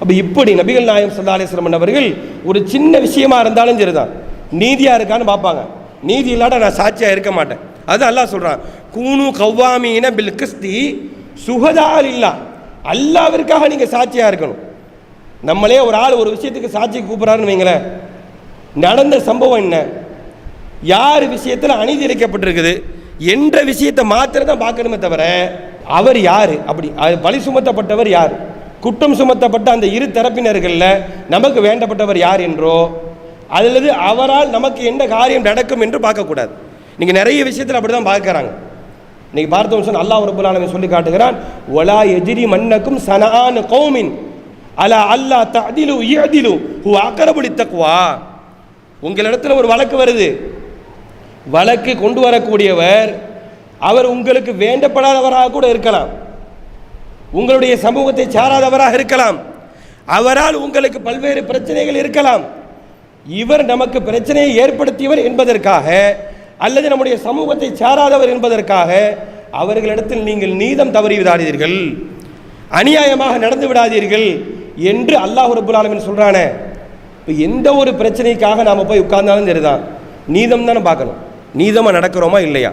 அப்போ இப்படி நபிகள் நாயம் சல்லா அவர்கள் ஒரு சின்ன விஷயமா இருந்தாலும் சரிதான். நீதியாக இருக்கான்னு பார்ப்பாங்க. நீதி இல்லாட்ட நான் சாட்சியாக இருக்க மாட்டேன். அது அல்லா சொல்கிறான் கூனு கவ்வாமீன பில் கிஸ்தி சுகதால் இல்லா அல்லாவிற்காக நீங்கள் சாட்சியாக இருக்கணும். நம்மளே ஒரு ஆள் ஒரு விஷயத்துக்கு சாட்சி கூப்பிட்றாருன்னு வைங்களேன். நடந்த சம்பவம் என்ன? யார் விஷயத்தில் அநீதி இழைக்கப்பட்டிருக்குது? என்ற விஷயத்தை மாத்திரம் தான் பார்க்கணுமே தவிர அவர் யார்? அப்படி அது சுமத்தப்பட்டவர் யார்? குற்றம் சுமத்தப்பட்ட அந்த இரு தரப்பினர்களில் நமக்கு வேண்டப்பட்டவர் யார் என்றோ அல்லது அவரால் நமக்கு என்ன காரியம் நடக்கும் என்று பார்க்கக்கூடாது. நீங்கள் நிறைய விஷயத்தில் அப்படி தான் பார்க்குறாங்க. இன்னைக்கு பார்த்தோம் சொன்ன அல்லாஹ் ரபுல் சொல்லி காட்டுகிறான் ஒலா எதிரி மன்னக்கும் சனான் கௌமின் அலா அல்லா ததிலு இயதிலு ஹூ அக்கரபுலி தக்குவா உங்களிடத்துல ஒரு வழக்கு வருது. வழக்கு கொண்டு வரக்கூடியவர் அவர் உங்களுக்கு வேண்டப்படாதவராக கூட இருக்கலாம். உங்களுடைய சமூகத்தை சாராதவராக இருக்கலாம். அவரால் உங்களுக்கு பல்வேறு பிரச்சனைகள் இருக்கலாம். இவர் நமக்கு பிரச்சனையை ஏற்படுத்தியவர் என்பதற்காக அல்லது நம்முடைய சமூகத்தை சாராதவர் என்பதற்காக அவர்களிடத்தில் நீங்கள் நீதம் தவறி விடாதீர்கள். அநியாயமாக நடந்து விடாதீர்கள் என்று அல்லாஹ் ரபுல் ஆலமின் இப்போ எந்த ஒரு பிரச்சனைக்காக நாம் போய் உட்கார்ந்தாலும் சரிதான். நீதம் தானே பார்க்கணும். நீதமாக நடக்கிறோமா இல்லையா?